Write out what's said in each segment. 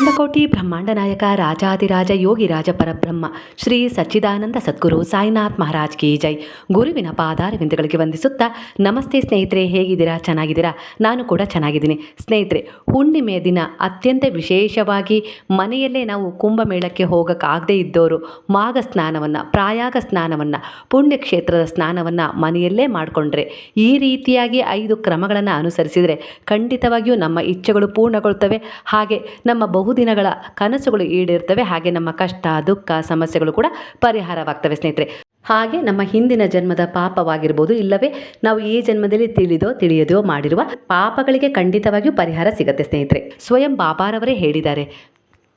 ಅಂಡಕೋಟಿ ಬ್ರಹ್ಮಾಂಡ ನಾಯಕ ರಾಜಾದಿರಾಜ ಯೋಗಿ ರಾಜ ಪರಬ್ರಹ್ಮ, ಶ್ರೀ ಸಚ್ಚಿದಾನಂದ ಸದ್ಗುರು ಸಾಯಿನಾಥ್ ಮಹಾರಾಜ್ ಕಿ ಜೈ. ಗುರುವಿನ ಪಾದಾರವಿಂದಗಳಿಗೆ ವಂದಿಸುತ್ತಾ, ನಮಸ್ತೆ ಸ್ನೇಹಿತರೆ, ಹೇಗಿದ್ದೀರಾ? ಚೆನ್ನಾಗಿದ್ದೀರಾ? ನಾನು ಕೂಡ ಚೆನ್ನಾಗಿದ್ದೀನಿ. ಸ್ನೇಹಿತರೆ ಹುಣ್ಣಿಮೆಯ ದಿನ ಅತ್ಯಂತ ವಿಶೇಷವಾಗಿ ಮನೆಯಲ್ಲೇ ನಾವು ಕುಂಭಮೇಳಕ್ಕೆ ಹೋಗೋಕ್ಕಾಗದೇ ಇದ್ದವರು ಮಾಘ ಸ್ನಾನವನ್ನು, ಪ್ರಾಯಾಗ ಸ್ನಾನವನ್ನು, ಪುಣ್ಯಕ್ಷೇತ್ರದ ಸ್ನಾನವನ್ನು ಮನೆಯಲ್ಲೇ ಮಾಡಿಕೊಂಡ್ರೆ, ಈ ರೀತಿಯಾಗಿ ಐದು ಕ್ರಮಗಳನ್ನು ಅನುಸರಿಸಿದರೆ ಖಂಡಿತವಾಗಿಯೂ ನಮ್ಮ ಇಚ್ಛೆಗಳು ಪೂರ್ಣಗೊಳ್ತವೆ. ಹಾಗೆ ನಮ್ಮ ಬಹುದಿನಗಳ ಕನಸುಗಳು ಈಡೇರ್ತವೆ. ಹಾಗೆ ನಮ್ಮ ಕಷ್ಟ, ದುಃಖ, ಸಮಸ್ಯೆಗಳು ಕೂಡ ಪರಿಹಾರವಾಗ್ತವೆ ಸ್ನೇಹಿತರೆ. ಹಾಗೆ ನಮ್ಮ ಹಿಂದಿನ ಜನ್ಮದ ಪಾಪವಾಗಿರ್ಬೋದು, ಇಲ್ಲವೇ ನಾವು ಈ ಜನ್ಮದಲ್ಲಿ ತಿಳಿದೋ, ತಿಳಿಯದೋ ಮಾಡಿರುವ ಪಾಪಗಳಿಗೆ ಖಂಡಿತವಾಗಿಯೂ ಪರಿಹಾರ ಸಿಗತ್ತೆ ಸ್ನೇಹಿತರೆ. ಸ್ವಯಂ ಬಾಬಾರವರೇ ಹೇಳಿದ್ದಾರೆ,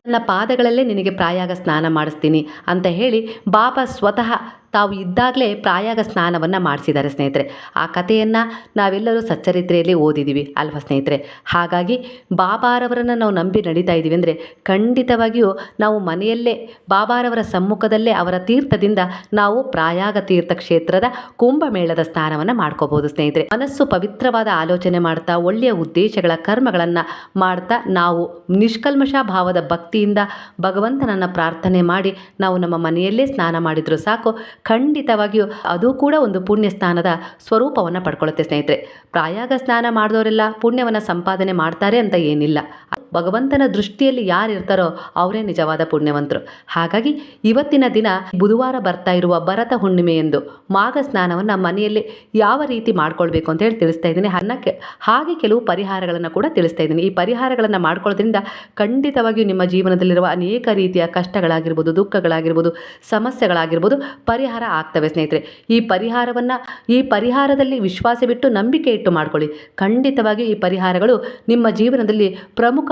ನನ್ನ ಪಾದಗಳಲ್ಲೇ ನಿನಗೆ ಪ್ರಾಯಾಗ ಸ್ನಾನ ಮಾಡಿಸ್ತೀನಿ ಅಂತ ಹೇಳಿ, ಬಾಬಾ ಸ್ವತಃ ತಾವು ಇದ್ದಾಗಲೇ ಪ್ರಾಯಾಗ ಸ್ನಾನವನ್ನು ಮಾಡಿಸಿದ್ದಾರೆ ಸ್ನೇಹಿತರೆ. ಆ ಕಥೆಯನ್ನು ನಾವೆಲ್ಲರೂ ಸಚ್ಚರಿತ್ರೆಯಲ್ಲಿ ಓದಿದ್ದೀವಿ ಅಲ್ವಾ ಸ್ನೇಹಿತರೆ? ಹಾಗಾಗಿ ಬಾಬಾರವರನ್ನು ನಾವು ನಂಬಿ ನಡೀತಾ ಇದ್ದೀವಿ ಅಂದರೆ ಖಂಡಿತವಾಗಿಯೂ ನಾವು ಮನೆಯಲ್ಲೇ, ಬಾಬಾರವರ ಸಮ್ಮುಖದಲ್ಲೇ ಅವರ ತೀರ್ಥದಿಂದ ನಾವು ಪ್ರಾಯಾಗ ತೀರ್ಥ ಕ್ಷೇತ್ರದ ಕುಂಭಮೇಳದ ಸ್ನಾನವನ್ನು ಮಾಡ್ಕೋಬಹುದು ಸ್ನೇಹಿತರೆ. ಮನಸ್ಸು ಪವಿತ್ರವಾದ ಆಲೋಚನೆ ಮಾಡ್ತಾ, ಒಳ್ಳೆಯ ಉದ್ದೇಶಗಳ ಕರ್ಮಗಳನ್ನು ಮಾಡ್ತಾ, ನಾವು ನಿಷ್ಕಲ್ಮಶ ಭಾವದ ಭಕ್ತಿಯಿಂದ ಭಗವಂತನನ್ನು ಪ್ರಾರ್ಥನೆ ಮಾಡಿ ನಾವು ನಮ್ಮ ಮನೆಯಲ್ಲೇ ಸ್ನಾನ ಮಾಡಿದರೂ ಸಾಕು. ಖಂಡಿತವಾಗಿಯೂ ಅದು ಕೂಡ ಒಂದು ಪುಣ್ಯ ಸ್ನಾನದ ಸ್ವರೂಪವನ್ನು ಪಡ್ಕೊಳ್ಳುತ್ತೆ ಸ್ನೇಹಿತರೆ. ಪ್ರಾಯಾಗ ಸ್ನಾನ ಮಾಡಿದವರೆಲ್ಲ ಪುಣ್ಯವನ್ನು ಸಂಪಾದನೆ ಮಾಡ್ತಾರೆ ಅಂತ ಏನಿಲ್ಲ. ಭಗವಂತನ ದೃಷ್ಟಿಯಲ್ಲಿ ಯಾರು ಇರ್ತಾರೋ ಅವರೇ ನಿಜವಾದ ಪುಣ್ಯವಂತರು. ಹಾಗಾಗಿ ಇವತ್ತಿನ ದಿನ ಬುಧವಾರ ಬರ್ತಾ ಇರುವ ಭರತ ಹುಣ್ಣಿಮೆ ಎಂದು ಮಾಘ ಸ್ನಾನವನ್ನು ಮನೆಯಲ್ಲಿ ಯಾವ ರೀತಿ ಮಾಡ್ಕೊಳ್ಬೇಕು ಅಂತ ಹೇಳಿ ತಿಳಿಸ್ತಾ ಇದ್ದೀನಿ. ಅನ್ನಕ್ಕೆ ಹಾಗೆ ಕೆಲವು ಪರಿಹಾರಗಳನ್ನು ಕೂಡ ತಿಳಿಸ್ತಾ ಇದ್ದೀನಿ. ಈ ಪರಿಹಾರಗಳನ್ನು ಮಾಡ್ಕೊಳ್ಳೋದ್ರಿಂದ ಖಂಡಿತವಾಗಿಯೂ ನಿಮ್ಮ ಜೀವನದಲ್ಲಿರುವ ಅನೇಕ ರೀತಿಯ ಕಷ್ಟಗಳಾಗಿರ್ಬೋದು, ದುಃಖಗಳಾಗಿರ್ಬೋದು, ಸಮಸ್ಯೆಗಳಾಗಿರ್ಬೋದು ಪರಿಹಾರ ಆಗ್ತವೆ ಸ್ನೇಹಿತರೆ. ಈ ಪರಿಹಾರವನ್ನು, ಈ ಪರಿಹಾರದಲ್ಲಿ ವಿಶ್ವಾಸವಿಟ್ಟು ನಂಬಿಕೆ ಇಟ್ಟು ಮಾಡ್ಕೊಳ್ಳಿ. ಖಂಡಿತವಾಗಿ ಈ ಪರಿಹಾರಗಳು ನಿಮ್ಮ ಜೀವನದಲ್ಲಿ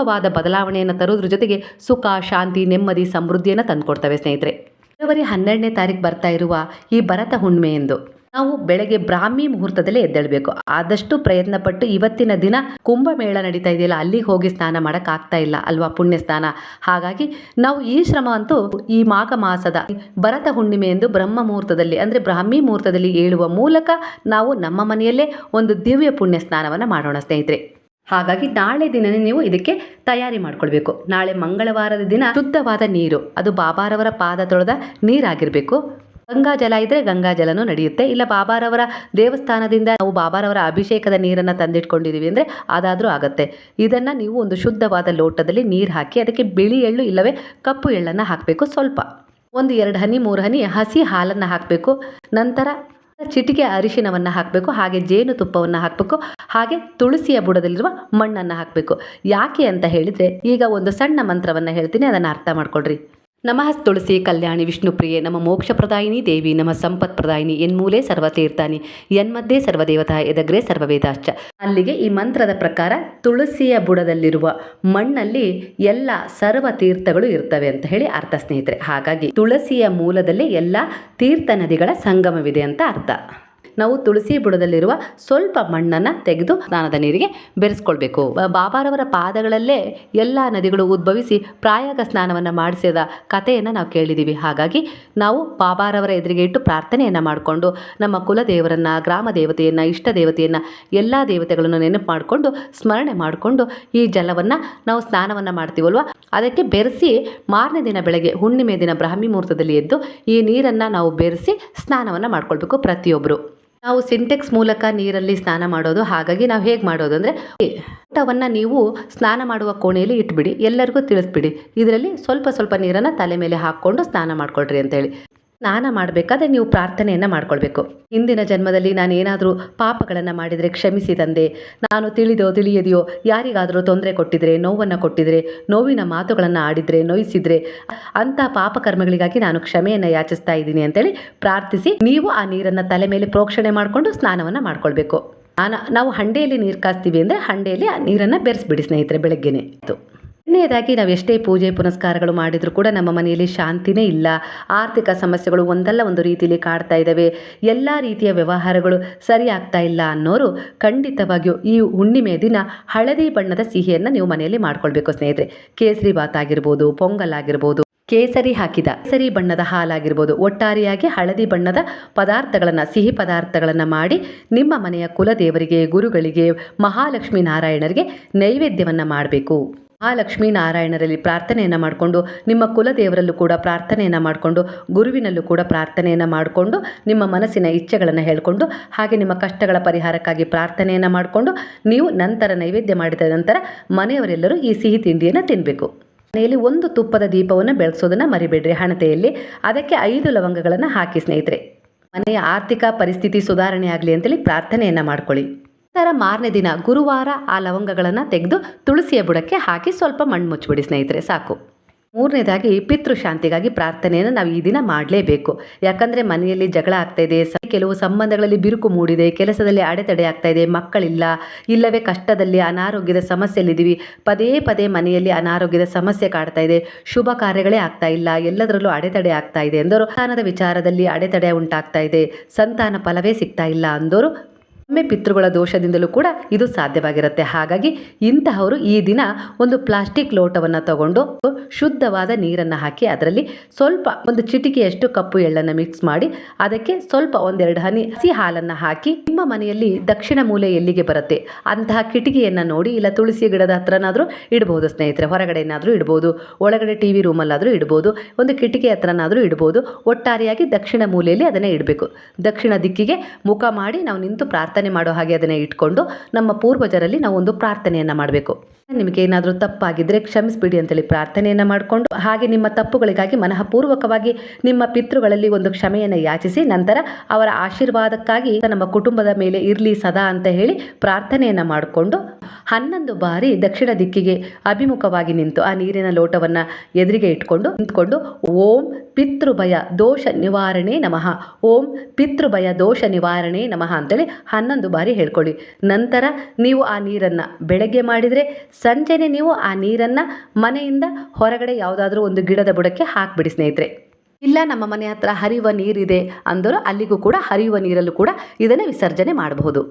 ಪ್ರಮುಖವಾದ ಬದಲಾವಣೆಯನ್ನು ತರೋದ್ರ ಜೊತೆಗೆ ಸುಖ, ಶಾಂತಿ, ನೆಮ್ಮದಿ, ಸಮೃದ್ಧಿಯನ್ನು ತಂದುಕೊಡ್ತವೆ ಸ್ನೇಹಿತರೆ. ಫೆಬ್ರವರಿ ಹನ್ನೆರಡನೇ ತಾರೀಕು ಬರ್ತಾ ಇರುವ ಈ ಭರತ ಹುಣ್ಣಿಮೆ ಎಂದು ನಾವು ಬೆಳಗ್ಗೆ ಬ್ರಾಹ್ಮಿ ಮುಹೂರ್ತದಲ್ಲೇ ಎದ್ದೇಳಬೇಕು. ಆದಷ್ಟು ಪ್ರಯತ್ನ ಪಟ್ಟು ಇವತ್ತಿನ ದಿನ ಕುಂಭಮೇಳ ನಡೀತಾ ಇದೆಯಲ್ಲ, ಅಲ್ಲಿಗೆ ಹೋಗಿ ಸ್ನಾನ ಮಾಡೋಕ್ಕಾಗ್ತಾ ಇಲ್ಲ ಅಲ್ವಾ ಪುಣ್ಯ ಸ್ನಾನ ಹಾಗಾಗಿ ನಾವು ಈ ಶ್ರಮ ಅಂತೂ ಈ ಮಾಘ ಮಾಸದ ಭರತ ಹುಣ್ಣಿಮೆ ಎಂದು ಬ್ರಹ್ಮ ಮುಹೂರ್ತದಲ್ಲಿ, ಅಂದರೆ ಬ್ರಾಹ್ಮಿ ಮುಹೂರ್ತದಲ್ಲಿ ಏಳುವ ಮೂಲಕ ನಾವು ನಮ್ಮ ಮನೆಯಲ್ಲೇ ಒಂದು ದಿವ್ಯ ಪುಣ್ಯ ಸ್ನಾನವನ್ನು ಮಾಡೋಣ ಸ್ನೇಹಿತರೆ. ಹಾಗಾಗಿ ನಾಳೆ ದಿನನೇ ನೀವು ಇದಕ್ಕೆ ತಯಾರಿ ಮಾಡ್ಕೊಳ್ಬೇಕು. ನಾಳೆ ಮಂಗಳವಾರದ ದಿನ ಶುದ್ಧವಾದ ನೀರು, ಅದು ಬಾಬಾರವರ ಪಾದ ತೊಳೆದ ನೀರಾಗಿರಬೇಕು. ಗಂಗಾ ಜಲ ಇದ್ದರೆ ಗಂಗಾ ಜಲನೂ ನಡೆಯುತ್ತೆ. ಇಲ್ಲ ಬಾಬಾರವರ ದೇವಸ್ಥಾನದಿಂದ ನಾವು ಬಾಬಾರವರ ಅಭಿಷೇಕದ ನೀರನ್ನು ತಂದಿಟ್ಕೊಂಡಿದ್ದೀವಿ ಅಂದರೆ ಅದಾದರೂ ಆಗುತ್ತೆ. ಇದನ್ನು ನೀವು ಒಂದು ಶುದ್ಧವಾದ ಲೋಟದಲ್ಲಿ ನೀರು ಹಾಕಿ ಅದಕ್ಕೆ ಬಿಳಿ ಎಳ್ಳು ಇಲ್ಲವೇ ಕಪ್ಪು ಎಳ್ಳನ್ನು ಹಾಕಬೇಕು ಸ್ವಲ್ಪ. ಒಂದು ಎರಡು ಹನಿ, ಮೂರು ಹನಿ ಹಸಿ ಹಾಲನ್ನು ಹಾಕಬೇಕು. ನಂತರ ಚಿಟಿಕೆ ಅರಿಶಿನವನ್ನು ಹಾಕಬೇಕು, ಹಾಗೆ ಜೇನುತುಪ್ಪವನ್ನು ಹಾಕಬೇಕು, ಹಾಗೆ ತುಳಸಿಯ ಬುಡದಲ್ಲಿರುವ ಮಣ್ಣನ್ನು ಹಾಕಬೇಕು. ಯಾಕೆ ಅಂತ ಹೇಳಿದರೆ ಈಗ ಒಂದು ಸಣ್ಣ ಮಂತ್ರವನ್ನು ಹೇಳ್ತೀನಿ, ಅದನ್ನು ಅರ್ಥ ಮಾಡ್ಕೊಳ್ರಿ. ನಮಃ ತುಳಸಿ ಕಲ್ಯಾಣಿ ವಿಷ್ಣುಪ್ರಿಯೆ ನಮ್ಮ ಮೋಕ್ಷ ಪ್ರದಾಯಿನಿ ದೇವಿ ನಮ್ಮ ಸಂಪತ್ ಪ್ರದಾಯಿನಿ ಎನ್ಮೂಲೆ ಸರ್ವತೀರ್ಥಾನಿ ಎನ್ಮಧ್ಯೆ ಸರ್ವದೇವತಾ ಎದಗ್ರೆ ಸರ್ವವೇದಾಶ್ಚ ಅಲ್ಲಿಗೆ ಈ ಮಂತ್ರದ ಪ್ರಕಾರ ತುಳಸಿಯ ಬುಡದಲ್ಲಿರುವ ಮಣ್ಣಲ್ಲಿ ಎಲ್ಲ ಸರ್ವ ತೀರ್ಥಗಳು ಇರ್ತವೆ ಅಂತ ಹೇಳಿ ಅರ್ಥ ಸ್ನೇಹಿತರೆ. ಹಾಗಾಗಿ ತುಳಸಿಯ ಮೂಲದಲ್ಲಿ ಎಲ್ಲ ತೀರ್ಥ ನದಿಗಳ ಸಂಗಮವಿದೆ ಅಂತ ಅರ್ಥ. ನಾವು ತುಳಸಿ ಬುಡದಲ್ಲಿರುವ ಸ್ವಲ್ಪ ಮಣ್ಣನ್ನು ತೆಗೆದು ಸ್ನಾನದ ನೀರಿಗೆ ಬೆರೆಸ್ಕೊಳ್ಬೇಕು. ಬಾಬಾರವರ ಪಾದಗಳಲ್ಲೇ ಎಲ್ಲ ನದಿಗಳು ಉದ್ಭವಿಸಿ ಪ್ರಾಯಾಗ ಸ್ನಾನವನ್ನು ಮಾಡಿಸಿದ ಕಥೆಯನ್ನು ನಾವು ಕೇಳಿದ್ದೀವಿ ಹಾಗಾಗಿ ನಾವು ಬಾಬಾರವರ ಎದುರಿಗೆ ಇಟ್ಟು ಪ್ರಾರ್ಥನೆಯನ್ನು ಮಾಡಿಕೊಂಡು ನಮ್ಮ ಕುಲದೇವರನ್ನು, ಗ್ರಾಮ ದೇವತೆಯನ್ನು, ಇಷ್ಟ ದೇವತೆಯನ್ನು, ಎಲ್ಲ ದೇವತೆಗಳನ್ನು ನೆನಪು ಮಾಡಿಕೊಂಡು ಸ್ಮರಣೆ ಮಾಡಿಕೊಂಡು ಈ ಜಲವನ್ನು ನಾವು ಸ್ನಾನವನ್ನು ಮಾಡ್ತೀವಲ್ವ? ಅದಕ್ಕೆ ಬೆರೆಸಿ ಮಾರನೇ ದಿನ ಬೆಳಗ್ಗೆ, ಹುಣ್ಣಿಮೆ ದಿನ ಬ್ರಾಹ್ಮಿ ಮುಹೂರ್ತದಲ್ಲಿ ಎದ್ದು ಈ ನೀರನ್ನು ನಾವು ಬೆರೆಸಿ ಸ್ನಾನವನ್ನು ಮಾಡ್ಕೊಳ್ಬೇಕು ಪ್ರತಿಯೊಬ್ಬರು ನಾವು ಸಿಂಟೆಕ್ಸ್ ಮೂಲಕ ನೀರಲ್ಲಿ ಸ್ನಾನ ಮಾಡೋದು, ಹಾಗಾಗಿ ನಾವು ಹೇಗೆ ಮಾಡೋದು ಅಂದರೆ, ಊಟವನ್ನು ನೀವು ಸ್ನಾನ ಮಾಡುವ ಕೋಣೆಯಲ್ಲಿ ಇಟ್ಬಿಡಿ, ಎಲ್ಲರಿಗೂ ತಿಳಿಸ್ಬಿಡಿ. ಇದರಲ್ಲಿ ಸ್ವಲ್ಪ ಸ್ವಲ್ಪ ನೀರನ್ನು ತಲೆ ಮೇಲೆ ಹಾಕ್ಕೊಂಡು ಸ್ನಾನ ಮಾಡ್ಕೊಳ್ರಿ ಅಂತೇಳಿ. ಸ್ನಾನ ಮಾಡಬೇಕಾದ್ರೆ ನೀವು ಪ್ರಾರ್ಥನೆಯನ್ನು ಮಾಡ್ಕೊಳ್ಬೇಕು. ಹಿಂದಿನ ಜನ್ಮದಲ್ಲಿ ನಾನು ಏನಾದರೂ ಪಾಪಗಳನ್ನು ಮಾಡಿದರೆ ಕ್ಷಮಿಸಿ ತಂದೆ. ನಾನು ತಿಳಿದೋ ತಿಳಿಯದೆಯೋ ಯಾರಿಗಾದರೂ ತೊಂದರೆ ಕೊಟ್ಟಿದ್ರೆ, ನೋವನ್ನು ಕೊಟ್ಟಿದ್ರೆ, ನೋವಿನ ಮಾತುಗಳನ್ನು ಆಡಿದರೆ, ನೋಯಿಸಿದರೆ ಅಂಥ ಪಾಪಕರ್ಮಗಳಿಗಾಗಿ ನಾನು ಕ್ಷಮೆಯನ್ನು ಯಾಚಿಸ್ತಾ ಇದ್ದೀನಿ ಅಂತೇಳಿ ಪ್ರಾರ್ಥಿಸಿ ನೀವು ಆ ನೀರನ್ನು ತಲೆ ಮೇಲೆ ಪ್ರೋಕ್ಷಣೆ ಮಾಡಿಕೊಂಡು ಸ್ನಾನವನ್ನು ಮಾಡ್ಕೊಳ್ಬೇಕು. ನಾನು, ನಾವು ಹಂಡೆಯಲ್ಲಿ ನೀರು ಕಾಸ್ತೀವಿ ಅಂದರೆ ಹಂಡೆಯಲ್ಲಿ ಆ ನೀರನ್ನು ಬೆರೆಸ್ಬಿಡಿ ಸ್ನೇಹಿತರೆ, ಬೆಳಗ್ಗೆನೇ. ಆಯಿತು ಎರಡನೇದಾಗಿ ನಾವು ಎಷ್ಟೇ ಪೂಜೆ ಪುನಸ್ಕಾರಗಳು ಮಾಡಿದರೂ ಕೂಡ ನಮ್ಮ ಮನೆಯಲ್ಲಿ ಶಾಂತಿನೇ ಇಲ್ಲ. ಆರ್ಥಿಕ ಸಮಸ್ಯೆಗಳು ಒಂದಲ್ಲ ಒಂದು ರೀತಿಯಲ್ಲಿ ಕಾಡ್ತಾ ಇದ್ದಾವೆ ಎಲ್ಲ ರೀತಿಯ ವ್ಯವಹಾರಗಳು ಸರಿ ಆಗ್ತಾ ಇಲ್ಲ ಅನ್ನೋರು ಖಂಡಿತವಾಗಿಯೂ ಈ ಹುಣ್ಣಿಮೆ ದಿನ ಹಳದಿ ಬಣ್ಣದ ಸಿಹಿಯನ್ನು ನೀವು ಮನೆಯಲ್ಲಿ ಮಾಡ್ಕೊಳ್ಬೇಕು ಸ್ನೇಹಿತರೆ. ಕೇಸರಿ ಬಾತ್ ಆಗಿರ್ಬೋದು, ಪೊಂಗಲ್ ಆಗಿರ್ಬೋದು, ಕೇಸರಿ ಹಾಕಿದ ಕೇಸರಿ ಬಣ್ಣದ ಹಾಲಾಗಿರ್ಬೋದು, ಒಟ್ಟಾರೆಯಾಗಿ ಹಳದಿ ಬಣ್ಣದ ಪದಾರ್ಥಗಳನ್ನು, ಸಿಹಿ ಪದಾರ್ಥಗಳನ್ನು ಮಾಡಿ ನಿಮ್ಮ ಮನೆಯ ಕುಲದೇವರಿಗೆ, ಗುರುಗಳಿಗೆ, ಮಹಾಲಕ್ಷ್ಮೀ ನಾರಾಯಣರಿಗೆ ನೈವೇದ್ಯವನ್ನು ಮಾಡಬೇಕು. ಮಹಾಲಕ್ಷ್ಮೀ ನಾರಾಯಣರಲ್ಲಿ ಪ್ರಾರ್ಥನೆಯನ್ನು ಮಾಡಿಕೊಂಡು, ನಿಮ್ಮ ಕುಲದೇವರಲ್ಲೂ ಕೂಡ ಪ್ರಾರ್ಥನೆಯನ್ನು ಮಾಡಿಕೊಂಡು, ಗುರುವಿನಲ್ಲೂ ಕೂಡ ಪ್ರಾರ್ಥನೆಯನ್ನು ಮಾಡಿಕೊಂಡು, ನಿಮ್ಮ ಮನಸ್ಸಿನ ಇಚ್ಛೆಗಳನ್ನು ಹೇಳಿಕೊಂಡು, ಹಾಗೆ ನಿಮ್ಮ ಕಷ್ಟಗಳ ಪರಿಹಾರಕ್ಕಾಗಿ ಪ್ರಾರ್ಥನೆಯನ್ನು ಮಾಡಿಕೊಂಡು, ನೀವು ನಂತರ ನೈವೇದ್ಯ ಮಾಡಿದ ನಂತರ ಮನೆಯವರೆಲ್ಲರೂ ಈ ಸಿಹಿ ತಿಂಡಿಯನ್ನು ತಿನ್ನಬೇಕು ಮನೆಯಲ್ಲಿ ಒಂದು ತುಪ್ಪದ ದೀಪವನ್ನು ಬೆಳೆಸೋದನ್ನು ಮರಿಬೇಡ್ರಿ ಹಣತೆಯಲ್ಲಿ. ಅದಕ್ಕೆ ಐದು ಲವಂಗಗಳನ್ನು ಹಾಕಿ ಸ್ನೇಹಿತರೆ. ಮನೆಯ ಆರ್ಥಿಕ ಪರಿಸ್ಥಿತಿ ಸುಧಾರಣೆ ಆಗಲಿ ಅಂತೇಳಿ ಪ್ರಾರ್ಥನೆಯನ್ನು ಮಾಡ್ಕೊಳ್ಳಿ. ನಂತರ ಮಾರನೇ ದಿನ ಗುರುವಾರ ಆ ಲವಂಗಗಳನ್ನು ತೆಗೆದು ತುಳಸಿಯ ಬುಡಕ್ಕೆ ಹಾಕಿ ಸ್ವಲ್ಪ ಮಣ್ಣು ಮುಚ್ಚಿಬಿಡಿ ಸ್ನೇಹಿತರೆ, ಸಾಕು. ಮೂರನೇದಾಗಿ ಪಿತೃಶಾಂತಿಗಾಗಿ ಪ್ರಾರ್ಥನೆಯನ್ನು ನಾವು ಈ ದಿನ ಮಾಡಲೇಬೇಕು. ಯಾಕಂದರೆ ಮನೆಯಲ್ಲಿ ಜಗಳ ಆಗ್ತಾ ಇದೆ ಕೆಲವು ಸಂಬಂಧಗಳಲ್ಲಿ ಬಿರುಕು ಮೂಡಿದೆ, ಕೆಲಸದಲ್ಲಿ ಅಡೆತಡೆ ಆಗ್ತಾ ಇದೆ, ಮಕ್ಕಳಿಲ್ಲ, ಇಲ್ಲವೇ ಕಷ್ಟದಲ್ಲಿ ಅನಾರೋಗ್ಯದ ಸಮಸ್ಯೆಯಲ್ಲಿದ್ದೀವಿ, ಪದೇ ಪದೇ ಮನೆಯಲ್ಲಿ ಅನಾರೋಗ್ಯದ ಸಮಸ್ಯೆ ಕಾಡ್ತಾ ಇದೆ, ಶುಭ ಕಾರ್ಯಗಳೇ ಆಗ್ತಾ ಇಲ್ಲ, ಎಲ್ಲದರಲ್ಲೂ ಅಡೆತಡೆ ಆಗ್ತಾ ಇದೆ ಅಂದರು ಸಂತಾನದ ವಿಚಾರದಲ್ಲಿ ಅಡೆತಡೆ ಉಂಟಾಗ್ತಾ ಇದೆ, ಸಂತಾನ ಫಲವೇ ಸಿಗ್ತಾ ಇಲ್ಲ ಅಂದವರು ಒಮ್ಮೆ ಪಿತೃಗಳ ದೋಷದಿಂದಲೂ ಕೂಡ ಇದು ಸಾಧ್ಯವಾಗಿರುತ್ತೆ. ಹಾಗಾಗಿ ಇಂತಹವರು ಈ ದಿನ ಒಂದು ಪ್ಲಾಸ್ಟಿಕ್ ಲೋಟವನ್ನು ತಗೊಂಡು ಶುದ್ಧವಾದ ನೀರನ್ನು ಹಾಕಿ ಅದರಲ್ಲಿ ಸ್ವಲ್ಪ ಒಂದು ಚಿಟಿಕೆಯಷ್ಟು ಕಪ್ಪು ಎಳ್ಳನ್ನು ಮಿಕ್ಸ್ ಮಾಡಿ, ಅದಕ್ಕೆ ಸ್ವಲ್ಪ ಒಂದೆರಡು ಹನಿ ಹಸಿ ಹಾಲನ್ನು ಹಾಕಿ ನಿಮ್ಮ ಮನೆಯಲ್ಲಿ ದಕ್ಷಿಣ ಮೂಲೆ ಎಲ್ಲಿಗೆ ಬರುತ್ತೆ, ಅಂತಹ ಕಿಟಕಿಯನ್ನು ನೋಡಿ ಇಲ್ಲ ತುಳಸಿ ಗಿಡದ ಹತ್ರನಾದರೂ ಇಡ್ಬೋದು ಸ್ನೇಹಿತರೆ ಹೊರಗಡೆ ಏನಾದರೂ ಇಡ್ಬೋದು, ಒಳಗಡೆ ಟಿ ವಿ ರೂಮಲ್ಲಾದರೂ ಇಡ್ಬೋದು, ಒಂದು ಕಿಟಕಿ ಹತ್ರನಾದರೂ ಇಡ್ಬೋದು, ಒಟ್ಟಾರೆಯಾಗಿ ದಕ್ಷಿಣ ಮೂಲೆಯಲ್ಲಿ ಅದನ್ನೇ ಇಡಬೇಕು. ದಕ್ಷಿಣ ದಿಕ್ಕಿಗೆ ಮುಖ ಮಾಡಿ ನಾವು ನಿಂತು ಪ್ರಾರ್ಥನೆ ಮಾಡೋ ಹಾಗೆ ಅದನ್ನು ಇಟ್ಕೊಂಡು ನಮ್ಮ ಪೂರ್ವಜರಲ್ಲಿ ನಾವು ಒಂದು ಪ್ರಾರ್ಥನೆಯನ್ನು ಮಾಡಬೇಕು. ನಿಮಗೆ ಏನಾದರೂ ತಪ್ಪಾಗಿದ್ದರೆ ಕ್ಷಮಿಸ್ಬಿಡಿ ಅಂತೇಳಿ ಪ್ರಾರ್ಥನೆಯನ್ನು ಮಾಡಿಕೊಂಡು ಹಾಗೆ ನಿಮ್ಮ ತಪ್ಪುಗಳಿಗಾಗಿ ಮನಃಪೂರ್ವಕವಾಗಿ ನಿಮ್ಮ ಪಿತೃಗಳಲ್ಲಿ ಒಂದು ಕ್ಷಮೆಯನ್ನು ಯಾಚಿಸಿ ನಂತರ ಅವರ ಆಶೀರ್ವಾದಕ್ಕಾಗಿ ನಮ್ಮ ಕುಟುಂಬದ ಮೇಲೆ ಇರಲಿ ಸದಾ ಅಂತ ಹೇಳಿ ಪ್ರಾರ್ಥನೆಯನ್ನು ಮಾಡಿಕೊಂಡು ಹನ್ನೊಂದು ಬಾರಿ ದಕ್ಷಿಣ ದಿಕ್ಕಿಗೆ ಅಭಿಮುಖವಾಗಿ ನಿಂತು ಆ ನೀರಿನ ಲೋಟವನ್ನು ಎದುರಿಗೆ ಇಟ್ಕೊಂಡು ನಿಂತ್ಕೊಂಡು ಓಂ ಪಿತೃಭಯ ದೋಷ ನಿವಾರಣೆ ನಮಃ. ಓಂ ಪಿತೃಭಯ ದೋಷ ನಿವಾರಣೆ ನಮಃ ಅಂತೇಳಿ ಹನ್ನೊಂದು ಬಾರಿ ಹೇಳ್ಕೊಳ್ಳಿ. ನಂತರ ನೀವು ಆ ನೀರನ್ನು ಬೆಳಗ್ಗೆ ಮಾಡಿದರೆ ಸಂಜೆನೆ ನೀವು ಆ ನೀರನ್ನು ಮನೆಯಿಂದ ಹೊರಗಡೆ ಯಾವುದಾದ್ರೂ ಒಂದು ಗಿಡದ ಬುಡಕ್ಕೆ ಹಾಕಿಬಿಡಿ, ಸ್ನೇಹಿತರೆ. ಇಲ್ಲ, ನಮ್ಮ ಮನೆ ಹತ್ರ ಹರಿಯುವ ನೀರಿದೆ ಅಂದರು ಅಲ್ಲಿಗೂ ಕೂಡ ಹರಿಯುವ ನೀರಲ್ಲೂ ಕೂಡ ಇದನ್ನು ವಿಸರ್ಜನೆ ಮಾಡಬಹುದು.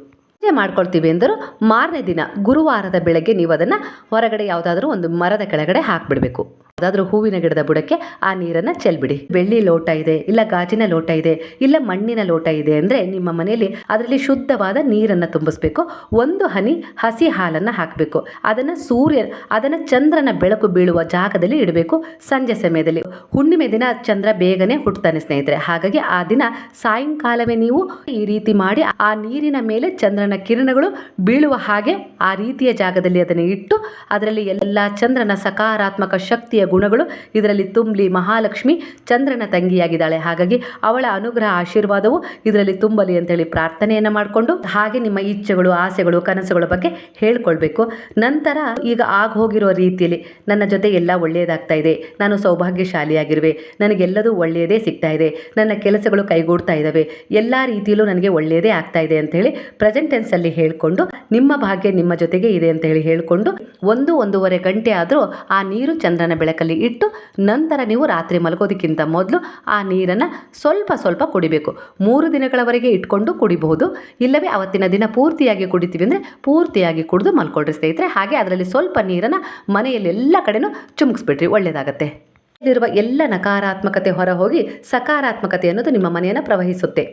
ಮಾಡ್ಕೊಳ್ತೀವಿ ಎಂದರು ಮಾರನೇ ದಿನ ಗುರುವಾರದ ಬೆಳಗ್ಗೆ ನೀವು ಅದನ್ನು ಹೊರಗಡೆ ಯಾವುದಾದ್ರೂ ಒಂದು ಮರದ ಕೆಳಗಡೆ ಹಾಕಿಬಿಡಬೇಕು. ಯಾವುದಾದ್ರೂ ಹೂವಿನ ಗಿಡದ ಬುಡಕ್ಕೆ ಆ ನೀರನ್ನು ಚೆಲ್ಬಿಡಿ. ಬೆಳ್ಳಿ ಲೋಟ ಇದೆ, ಇಲ್ಲ ಗಾಜಿನ ಲೋಟ ಇದೆ, ಇಲ್ಲ ಮಣ್ಣಿನ ಲೋಟ ಇದೆ ಅಂದರೆ ನಿಮ್ಮ ಮನೆಯಲ್ಲಿ ಅದರಲ್ಲಿ ಶುದ್ಧವಾದ ನೀರನ್ನು ತುಂಬಿಸ್ಬೇಕು. ಒಂದು ಹನಿ ಹಸಿ ಹಾಲನ್ನು ಹಾಕಬೇಕು. ಅದನ್ನು ಸೂರ್ಯ, ಅದನ್ನು ಚಂದ್ರನ ಬೆಳಕು ಬೀಳುವ ಜಾಗದಲ್ಲಿ ಇಡಬೇಕು. ಸಂಜೆ ಸಮಯದಲ್ಲಿ. ಹುಣ್ಣಿಮೆ ದಿನ ಚಂದ್ರ ಬೇಗನೆ ಹುಟ್ಟುತ್ತಾನೆ ಸ್ನೇಹಿತರೆ. ಹಾಗಾಗಿ ಆ ದಿನ ಸಾಯಂಕಾಲವೇ ನೀವು ಈ ರೀತಿ ಮಾಡಿ ಆ ನೀರಿನ ಮೇಲೆ ಚಂದ್ರನ ಕಿರಣಗಳು ಬೀಳುವ ಹಾಗೆ ಆ ರೀತಿಯ ಜಾಗದಲ್ಲಿ ಅದನ್ನು ಇಟ್ಟು, ಅದರಲ್ಲಿ ಎಲ್ಲ ಚಂದ್ರನ ಸಕಾರಾತ್ಮಕ ಶಕ್ತಿಯ ಗುಣಗಳು. ಇದರಲ್ಲಿ ತುಂಬಲಿ ಮಹಾಲಕ್ಷ್ಮಿ ಚಂದ್ರನ ತಂಗಿಯಾಗಿದ್ದಾಳೆ. ಹಾಗಾಗಿ ಅವಳ ಅನುಗ್ರಹ ಆಶೀರ್ವಾದವು ಇದರಲ್ಲಿ ತುಂಬಲಿ ಅಂತೇಳಿ ಪ್ರಾರ್ಥನೆಯನ್ನು ಮಾಡಿಕೊಂಡು, ಹಾಗೆ ನಿಮ್ಮ ಇಚ್ಛೆಗಳು, ಆಸೆಗಳು, ಕನಸುಗಳ ಬಗ್ಗೆ ಹೇಳ್ಕೊಳ್ಬೇಕು. ನಂತರ ಈಗ ಆಗ ಹೋಗಿರೋ ರೀತಿಯಲ್ಲಿ ನನ್ನ ಜೊತೆ ಎಲ್ಲ ಒಳ್ಳೆಯದಾಗ್ತಾ ಇದೆ. ನಾನು ಸೌಭಾಗ್ಯಶಾಲಿಯಾಗಿರುವೆ. ನನಗೆಲ್ಲದೂ ಒಳ್ಳೆಯದೇ ಸಿಗ್ತಾ ಇದೆ. ನನ್ನ ಕೆಲಸಗಳು ಕೈಗೂಡ್ತಾ ಇದ್ದಾವೆ. ಎಲ್ಲ ರೀತಿಯಲ್ಲೂ ನನಗೆ ಒಳ್ಳೆಯದೇ ಆಗ್ತಾ ಇದೆ ಅಂತ ಹೇಳಿ ಪ್ರೆಸೆಂಟ್ ಟೆನ್ಸಲ್ಲಿ ಹೇಳಿಕೊಂಡು, ನಿಮ್ಮ ಭಾಗ್ಯ ನಿಮ್ಮ ಜೊತೆಗೆ ಇದೆ ಅಂತ ಹೇಳಿ ಹೇಳಿಕೊಂಡು, ಒಂದು ಒಂದೂವರೆ ಗಂಟೆ ಆದರೂ ಆ ನೀರು ಚಂದ್ರನ ಬೆಳಕಲ್ಲಿ ಇಟ್ಟು ನಂತರ ನೀವು ರಾತ್ರಿ ಮಲಗೋದಕ್ಕಿಂತ ಮೊದಲು ಆ ನೀರನ್ನು ಸ್ವಲ್ಪ ಸ್ವಲ್ಪ ಕುಡಿಬೇಕು. ಮೂರು ದಿನಗಳವರೆಗೆ ಇಟ್ಕೊಂಡು ಕುಡಿಬಹುದು. ಇಲ್ಲವೇ ಅವತ್ತಿನ ದಿನ ಪೂರ್ತಿಯಾಗಿ ಕುಡಿತೀವಿ ಅಂದರೆ ಪೂರ್ತಿಯಾಗಿ ಕುಡಿದು ಮಲ್ಕೊಳ್ರಿ ಸ್ನೇಹಿತರೆ. ಹಾಗೆ ಅದರಲ್ಲಿ ಸ್ವಲ್ಪ ನೀರನ್ನು ಮನೆಯಲ್ಲಿ ಎಲ್ಲ ಕಡೆನೂ ಚುಮುಕ್ಸ್ಬಿಟ್ರಿ ಒಳ್ಳೆಯದಾಗತ್ತೆ ಇಲ್ಲಿರುವ ಎಲ್ಲ ನಕಾರಾತ್ಮಕತೆ ಹೊರಹೋಗಿ ಸಕಾರಾತ್ಮಕತೆ ಅನ್ನೋದು ನಿಮ್ಮ ಮನೆಯನ್ನು ಪ್ರವಹಿಸುತ್ತೆ.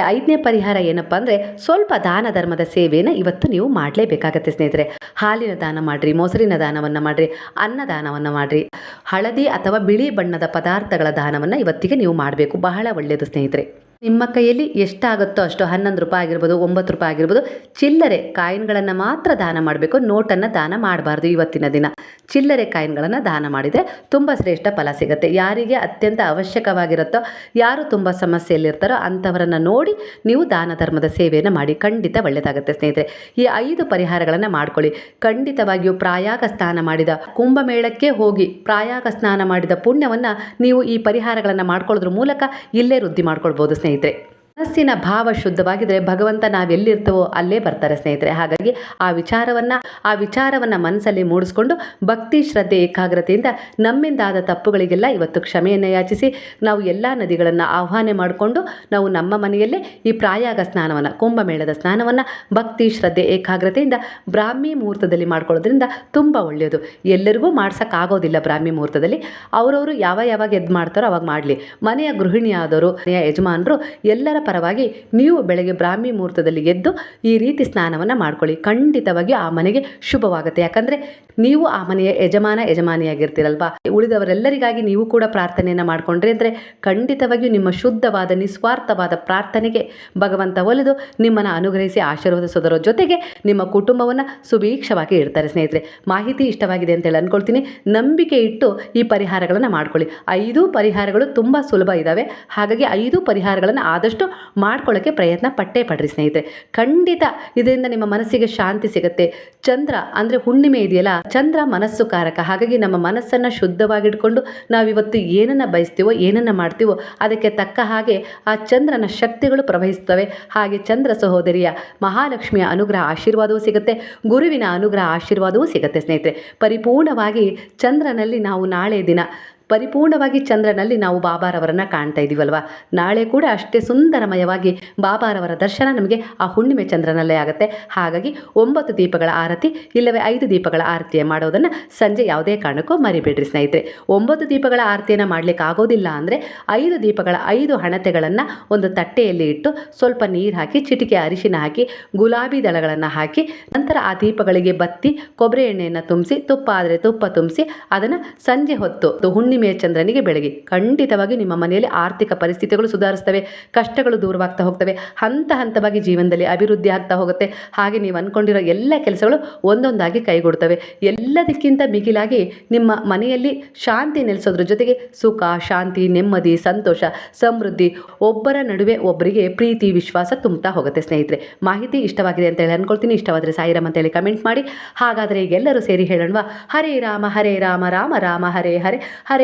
ಐದನೇ ಪರಿಹಾರ ಏನಪ್ಪ ಅಂದರೆ ಸ್ವಲ್ಪ ದಾನ ಧರ್ಮದ ಸೇವೆಯನ್ನು ಇವತ್ತು ನೀವು ಮಾಡಲೇಬೇಕಾಗತ್ತೆ ಸ್ನೇಹಿತರೆ. ಹಾಲಿನ ದಾನ ಮಾಡಿರಿ, ಮೊಸರಿನ ದಾನವನ್ನು ಮಾಡಿರಿ ಅನ್ನದಾನವನ್ನು ಮಾಡಿರಿ. ಹಳದಿ ಅಥವಾ ಬಿಳಿ ಬಣ್ಣದ ಪದಾರ್ಥಗಳ ದಾನವನ್ನು ಇವತ್ತಿಗೆ ನೀವು ಮಾಡಬೇಕು. ಬಹಳ ಒಳ್ಳೆಯದು ಸ್ನೇಹಿತರೆ. ನಿಮ್ಮ ಕೈಯಲ್ಲಿ ಎಷ್ಟಾಗುತ್ತೋ ಅಷ್ಟು ಹನ್ನೊಂದು ರೂಪಾಯಿ ಆಗಿರ್ಬೋದು, ಒಂಬತ್ತು ರೂಪಾಯಿ ಆಗಿರ್ಬೋದು, ಚಿಲ್ಲರೆ ಕಾಯಿನ್ಗಳನ್ನು ಮಾತ್ರ ದಾನ ಮಾಡಬೇಕು. ನೋಟನ್ನು ದಾನ ಮಾಡಬಾರ್ದು ಇವತ್ತಿನ ದಿನ. ಚಿಲ್ಲರೆ ಕಾಯಿನ್ಗಳನ್ನು ದಾನ ಮಾಡಿದರೆ ತುಂಬ ಶ್ರೇಷ್ಠ ಫಲ ಸಿಗುತ್ತೆ. ಯಾರಿಗೆ ಅತ್ಯಂತ ಅವಶ್ಯಕವಾಗಿರುತ್ತೋ, ಯಾರು ತುಂಬ ಸಮಸ್ಯೆಯಲ್ಲಿರ್ತಾರೋ ಅಂಥವರನ್ನು ನೋಡಿ ನೀವು ದಾನ ಧರ್ಮದ ಸೇವೆಯನ್ನು ಮಾಡಿ. ಖಂಡಿತ ಒಳ್ಳೆಯದಾಗುತ್ತೆ ಸ್ನೇಹಿತರೆ. ಈ ಐದು ಪರಿಹಾರಗಳನ್ನು ಮಾಡ್ಕೊಳ್ಳಿ. ಖಂಡಿತವಾಗಿಯೂ ಪ್ರಾಯಾಗ ಸ್ನಾನ ಮಾಡಿದ ಕುಂಭಮೇಳಕ್ಕೆ ಹೋಗಿ ಪ್ರಾಯಾಗ ಸ್ನಾನ ಮಾಡಿದ ಪುಣ್ಯವನ್ನು ನೀವು ಈ ಪರಿಹಾರಗಳನ್ನು ಮಾಡ್ಕೊಳ್ಳೋದ್ರ ಮೂಲಕ ಇಲ್ಲೇ ವೃದ್ಧಿ ಮಾಡ್ಕೊಳ್ಬೋದು ಸ್ನೇಹಿತರೆ. 对。ಮನಸ್ಸಿನ ಭಾವ ಶುದ್ಧವಾಗಿದ್ದರೆ ಭಗವಂತ ನಾವೆಲ್ಲಿರ್ತವೋ ಅಲ್ಲೇ ಬರ್ತಾರೆ ಸ್ನೇಹಿತರೆ. ಹಾಗಾಗಿ ಆ ವಿಚಾರವನ್ನು ಆ ವಿಚಾರವನ್ನು ಮನಸ್ಸಲ್ಲಿ ಮೂಡಿಸ್ಕೊಂಡು ಭಕ್ತಿ, ಶ್ರದ್ಧೆ, ಏಕಾಗ್ರತೆಯಿಂದ ನಮ್ಮಿಂದಾದ ತಪ್ಪುಗಳಿಗೆಲ್ಲ ಇವತ್ತು ಕ್ಷಮೆಯನ್ನು ಯಾಚಿಸಿ, ನಾವು ಎಲ್ಲ ನದಿಗಳನ್ನು ಆಹ್ವಾನ ಮಾಡಿಕೊಂಡು ನಾವು ನಮ್ಮ ಮನೆಯಲ್ಲೇ ಈ ಪ್ರಾಯಾಗ ಸ್ನಾನವನ್ನು, ಕುಂಭಮೇಳದ ಸ್ನಾನವನ್ನು ಭಕ್ತಿ, ಶ್ರದ್ಧೆ, ಏಕಾಗ್ರತೆಯಿಂದ ಬ್ರಾಹ್ಮಿ ಮುಹೂರ್ತದಲ್ಲಿ ಮಾಡ್ಕೊಳ್ಳೋದ್ರಿಂದ ತುಂಬ ಒಳ್ಳೆಯದು. ಎಲ್ಲರಿಗೂ ಮಾಡ್ಸೋಕ್ಕಾಗೋದಿಲ್ಲ ಬ್ರಾಹ್ಮಿ ಮುಹೂರ್ತದಲ್ಲಿ. ಅವರವರು ಯಾವ ಯಾವಾಗ ಎದ್ದು ಮಾಡ್ತಾರೋ ಅವಾಗ ಮಾಡಲಿ. ಮನೆಯ ಗೃಹಿಣಿಯಾದವರು, ಮನೆಯ ಯಜಮಾನರು ಎಲ್ಲರ ಪರವಾಗಿ ನೀವು ಬೆಳಗ್ಗೆ ಬ್ರಾಹ್ಮಿ ಮುಹೂರ್ತದಲ್ಲಿ ಎದ್ದು ಈ ರೀತಿ ಸ್ನಾನವನ್ನು ಮಾಡ್ಕೊಳ್ಳಿ. ಖಂಡಿತವಾಗಿ ಆ ಮನೆಗೆ ಶುಭವಾಗುತ್ತೆ. ಯಾಕಂದರೆ ನೀವು ಆ ಮನೆಯ ಯಜಮಾನ, ಯಜಮಾನಿಯಾಗಿರ್ತೀರಲ್ವಾ? ಉಳಿದವರೆಲ್ಲರಿಗಾಗಿ ನೀವು ಕೂಡ ಪ್ರಾರ್ಥನೆಯನ್ನು ಮಾಡಿಕೊಂಡ್ರಿ ಅಂದರೆ ಖಂಡಿತವಾಗಿಯೂ ನಿಮ್ಮ ಶುದ್ಧವಾದ, ನಿಸ್ವಾರ್ಥವಾದ ಪ್ರಾರ್ಥನೆಗೆ ಭಗವಂತ ಒಲಿದು ನಿಮ್ಮನ್ನು ಅನುಗ್ರಹಿಸಿ ಆಶೀರ್ವದಿಸೋದರ ಜೊತೆಗೆ ನಿಮ್ಮ ಕುಟುಂಬವನ್ನು ಸುಭೀಕ್ಷವಾಗಿ ಇಡ್ತಾರೆ ಸ್ನೇಹಿತರೆ. ಮಾಹಿತಿ ಇಷ್ಟವಾಗಿದೆ ಅಂತೇಳಿ ಅಂದ್ಕೊಳ್ತೀನಿ ನಂಬಿಕೆ ಇಟ್ಟು ಈ ಪರಿಹಾರಗಳನ್ನು ಮಾಡ್ಕೊಳ್ಳಿ. ಐದು ಪರಿಹಾರಗಳು ತುಂಬ ಸುಲಭ ಇದ್ದಾವೆ ಹಾಗಾಗಿ ಐದು ಪರಿಹಾರಗಳನ್ನು ಆದಷ್ಟು ಮಾಡ್ಕೊಳ್ಳೋಕ್ಕೆ ಪ್ರಯತ್ನ ಪಟ್ಟೇ ಪಡ್ರಿ ಸ್ನೇಹಿತರೆ. ಖಂಡಿತ ಇದರಿಂದ ನಿಮ್ಮ ಮನಸ್ಸಿಗೆ ಶಾಂತಿ ಸಿಗುತ್ತೆ. ಚಂದ್ರ ಅಂದರೆ ಹುಣ್ಣಿಮೆ ಇದೆಯಲ್ಲ ಚಂದ್ರ ಮನಸ್ಸು ಕಾರಕ. ಹಾಗಾಗಿ ನಮ್ಮ ಮನಸ್ಸನ್ನು ಶುದ್ಧವಾಗಿಟ್ಕೊಂಡು ನಾವಿವತ್ತು ಏನನ್ನು ಬಯಸ್ತೀವೋ, ಏನನ್ನು ಮಾಡ್ತೀವೋ, ಅದಕ್ಕೆ ತಕ್ಕ ಹಾಗೆ ಆ ಚಂದ್ರನ ಶಕ್ತಿಗಳು ಪ್ರವಹಿಸ್ತವೆ ಹಾಗೆ ಚಂದ್ರ ಸಹೋದರಿಯ ಮಹಾಲಕ್ಷ್ಮಿಯ ಅನುಗ್ರಹ ಆಶೀರ್ವಾದವೂ ಸಿಗುತ್ತೆ. ಗುರುವಿನ ಅನುಗ್ರಹ ಆಶೀರ್ವಾದವೂ ಸಿಗುತ್ತೆ ಸ್ನೇಹಿತರೆ. ಪರಿಪೂರ್ಣವಾಗಿ ಚಂದ್ರನಲ್ಲಿ ನಾವು ನಾಳೆ ದಿನ ಪರಿಪೂರ್ಣವಾಗಿ ಚಂದ್ರನಲ್ಲಿ ನಾವು ಬಾಬಾರವರನ್ನು ಕಾಣ್ತಾ ಇದ್ದೀವಲ್ವ ನಾಳೆ ಕೂಡ ಅಷ್ಟೇ ಸುಂದರಮಯವಾಗಿ ಬಾಬಾರವರ ದರ್ಶನ ನಮಗೆ ಆ ಹುಣ್ಣಿಮೆ ಚಂದ್ರನಲ್ಲೇ ಆಗುತ್ತೆ. ಹಾಗಾಗಿ ಒಂಬತ್ತು ದೀಪಗಳ ಆರತಿ, ಇಲ್ಲವೇ ಐದು ದೀಪಗಳ ಆರತಿಯ ಮಾಡೋದನ್ನು ಸಂಜೆ ಯಾವುದೇ ಕಾರಣಕ್ಕೂ ಮರಿಬೇಡ್ರಿ ಸ್ನೇಹಿತರೆ. ಒಂಬತ್ತು ದೀಪಗಳ ಆರತಿಯನ್ನು ಮಾಡಲಿಕ್ಕೆ ಆಗೋದಿಲ್ಲ ಅಂದರೆ ಐದು ದೀಪಗಳ ಐದು ಹಣತೆಗಳನ್ನು ಒಂದು ತಟ್ಟೆಯಲ್ಲಿ ಇಟ್ಟು ಸ್ವಲ್ಪ ನೀರು ಹಾಕಿ, ಚಿಟಿಕೆ ಅರಿಶಿನ ಹಾಕಿ, ಗುಲಾಬಿ ದಳಗಳನ್ನು ಹಾಕಿ, ನಂತರ ಆ ದೀಪಗಳಿಗೆ ಬತ್ತಿ ಕೊಬ್ಬರಿ ಎಣ್ಣೆಯನ್ನು ತುಂಬಿಸಿ, ತುಪ್ಪ ಆದರೆ ತುಪ್ಪ ತುಂಬಿಸಿ, ಅದನ್ನು ಸಂಜೆ ಹೊತ್ತು ಹುಣ್ಣಿಮೆಯ ಚಂದ್ರನಿಗೆ ಬೆಳಗಿ ಖಂಡಿತವಾಗಿ ನಿಮ್ಮ ಮನೆಯಲ್ಲಿ ಆರ್ಥಿಕ ಪರಿಸ್ಥಿತಿಗಳು ಸುಧಾರಿಸ್ತವೆ, ಕಷ್ಟಗಳು ದೂರವಾಗ್ತಾ ಹೋಗ್ತವೆ, ಹಂತ ಹಂತವಾಗಿ ಜೀವನದಲ್ಲಿ ಅಭಿವೃದ್ಧಿ ಆಗ್ತಾ ಹೋಗುತ್ತೆ. ಹಾಗೆ ನೀವು ಅಂದ್ಕೊಂಡಿರೋ ಎಲ್ಲ ಕೆಲಸಗಳು ಒಂದೊಂದಾಗಿ ಕೈಗೊಡ್ತವೆ. ಎಲ್ಲದಕ್ಕಿಂತ ಮಿಗಿಲಾಗಿ ನಿಮ್ಮ ಮನೆಯಲ್ಲಿ ಶಾಂತಿ ನೆಲೆಸೋದ್ರ ಜೊತೆಗೆ ಸುಖ, ಶಾಂತಿ, ನೆಮ್ಮದಿ, ಸಂತೋಷ, ಸಮೃದ್ಧಿ, ಒಬ್ಬರ ನಡುವೆ ಒಬ್ಬರಿಗೆ ಪ್ರೀತಿ, ವಿಶ್ವಾಸ ತುಂಬ್ತಾ ಹೋಗುತ್ತೆ ಸ್ನೇಹಿತರೆ. ಮಾಹಿತಿ ಇಷ್ಟವಾಗಿದೆ ಅಂತ ಹೇಳಿ ಅನ್ಕೊಳ್ತೀನಿ. ಇಷ್ಟವಾದರೆ ಸಾಯಿರಾಮ್ ಅಂತೇಳಿ ಕಮೆಂಟ್ ಮಾಡಿ. ಹಾಗಾದರೆ ಈಗೆಲ್ಲರೂ ಸೇರಿ ಹೇಳೋಣವಾ? ಹರೇ ರಾಮ ಹರೇ ರಾಮ ರಾಮ ರಾಮ ಹರೇ ಹರೇ